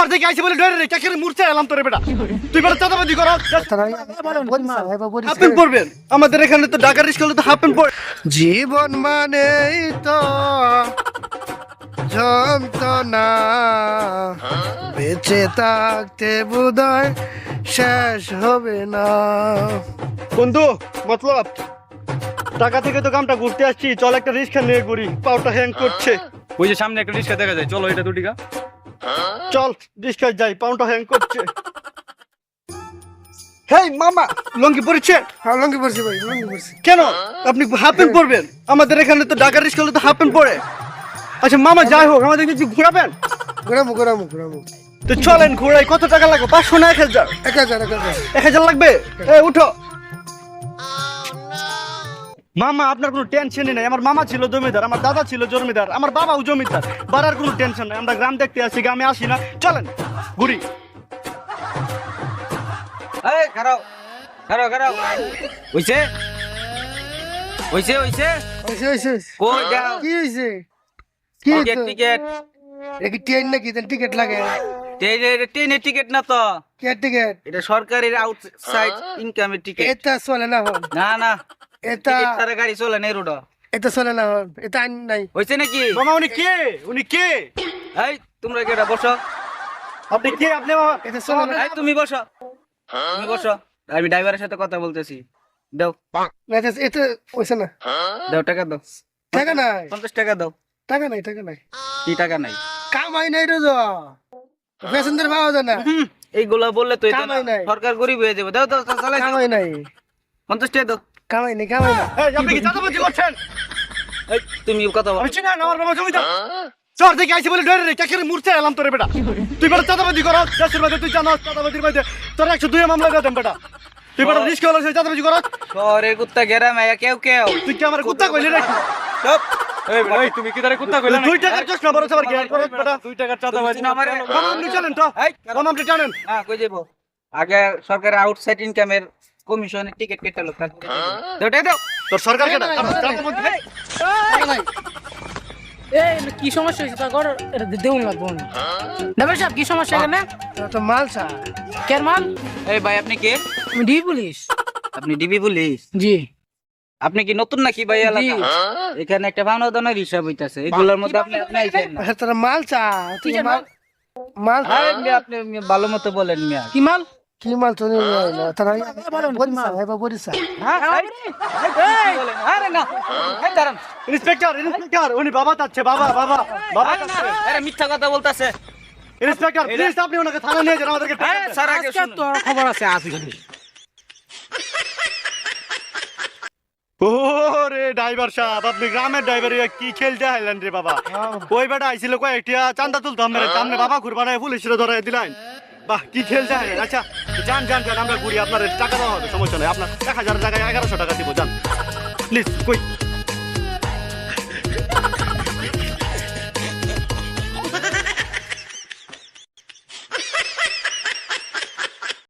শহর থেকে আইসি বলে ডরে রে মূর্ছে এলাম তোরে বেটা। তুই বেটা চাঁদাবাদি করো। হাফ প্যান্ট পরবেন। আমাদের এখানে তো রিস্ক তো হাফ প্যান্ট পরে জীবন মানেই তো যন্ত্রণা। বেঁচে থাকতে বোধহয় শেষ হবে না। বন্ধু মতলব টাকা থেকে তো কামটা ঘুরতে আসছি। চল একটা রিক্সা নিয়ে ঘুরি। পাওটা হ্যাং করছে। ওই যে সামনে একটা রিক্সা দেখা যায়। চলো এটা দুটিকা চল রিক্সায় যাই পাউন্ডটা হ্যাং করছে। হেই মামা লঙ্গি পড়েছে হ্যাঁ লঙ্গি পড়ছি ভাই লঙ্গি পড়ছি কেন? আপনি হাফ প্যান্ট পরবেন? আমাদের এখানে তো ঢাকা রিক্সা হলে তো হাফ প্যান্ট পরে। আচ্ছা মামা যাই হোক আমাদের কিছু ঘোরাবেন? ঘোরামু ঘোরাবো ঘোরামু তো চলেন ঘোরাই কত টাকা লাগবে? পাঁচশো না এক হাজার? এক হাজার এক হাজার। এক হাজার লাগবে? এ উঠো। মামা আপনার কোনো টেনশনই নাই। আমার মামা ছিল জমিদার আমার দাদা ছিল জমিদার আমার বাবাও জমিদার। বাড়ার কোনো টেনশন নাই। আমরা গ্রাম দেখতে আসি গ্রামে আসি না। চলেন ঘুরি। এই খারাও খারাও খারাও। হইছে? হইছে হইছে? হয়েছে হয়েছে কই যাও? কি কি টিকেট ট্রেন নাকি? লাগে। ট্রেনের টিকেট না তো? কে টিকিট? এটা সরকারের আউটসাইড ইনকামের টিকেট। এটা চলে না না না। এটা ছাড়া গাড়ি চলে না রোড। এটা চলে না এটা আইন নাই। হইছে নাকি? মামা উনি কে? উনি কে? এই তোমরা কেটা বসো। আপনি কে? আপনি এটা চলে না। এই তুমি বসো। তুমি বসো। আমি ড্রাইভারের সাথে কথা বলতেছি। দাও। এটা হয়েছে না। দাও টাকা দাও। টাকা নাই। পঞ্চাশ টাকা দাও। টাকা নাই টাকা নাই। কি টাকা নাই? কামাই নাই রে যা। প্যাসেঞ্জার পাওয়া যায় না। হুম, এইগুলা বললে তো নাই। সরকার গরিব হয়ে যাবে। দাও দাও চালাই কামাই নাই। পঞ্চাশ টাকা দাও। কামাই নাই কামাই না এই, আপনি কি চাঁদাবাজি করছেন? এই তুমি কথা বলো। না আমার বাবা জমিদার শহর থেকে আইসি বলে ডরে রে চাকরি মূর্ছে এলাম তোরে বেটা। তুই বেটা চাঁদাবাজি করো দেশের মধ্যে তুই জানো চাঁদাবাজির মধ্যে তোর একশো দুই মামলা দেন বেটা। তুই বেটা রিস্ক হলো সেই চাঁদাবাজি করো। শহরের কুত্তা গেরামে কেউ কেউ। তুই কি আমার কুত্তা কইলি রে? চুপ। এই ভাই তুমি কি তারে কুত্তা কইলা দুই টাকার চশমা বড় সবার জ্ঞান করো বেটা। দুই টাকার চাঁদাবাজি তুমি আমারে- মামা জানেন তো। এই, মামা জানেন হ্যাঁ কই আগে সরকারের আউটসাইড ইনকামের কমিশনের টিকিট কেটে লোক দাও দাও তোর সরকার কেটা কি সমস্যা হয়েছে? তা এটা দেউন লাগবো না সাহেব কি সমস্যা এখানে? তো মাল চা কেন মাল? এই ভাই আপনি কে? আমি ডি পুলিশ। আপনি ডিবি পুলিশ? জি। আপনি কি নতুন নাকি ভাই এলাকা এখানে একটা দানের হিসাব হইতাছে। এগুলোর মধ্যে আপনি আপনি আইছেন না? মাল চা মাল মাল? চা। আরে মিয়া, আপনি ভালো মতো বলেন মিয়া। কি মাল? কি মাল তো নিয়ে যায় না তারা বরিশা এবার বরিশা হ্যাঁ এই, এই, বলেন। আরে না এই দাঁড়ান ইন্সপেক্টর ইন্সপেক্টর উনি বাবা চাচ্ছে বাবা বাবা বাবা আরে না, চাচ্ছে। আরে মিথ্যা কথা বলতাছে। ইন্সপেক্টর প্লিজ আপনি ওনাকে থানা নিয়ে যান আমাদেরকে আরে স্যার আগে আজকে খবর আছে আজ ওরে ড্রাইভার সাহেব আপনি গ্রামের ড্রাইভার কি খেলতে আইলেন রে বাবা? ওই বেটা আইছিল কয়েকটা চান্দা তুলতাম সামনে বাবা ঘুরবাড়ায় পুলিশরা ধরাই দিলেন। বাহ, কি খেলতে আইলেন আচ্ছা যান যান যান, আমরা ঘুরি। আপনার টাকা দেওয়া হবে, সমস্যা নেই। আপনার এক হাজার টাকায় এগারোশো টাকা দিব, যান। প্লিজ, কই?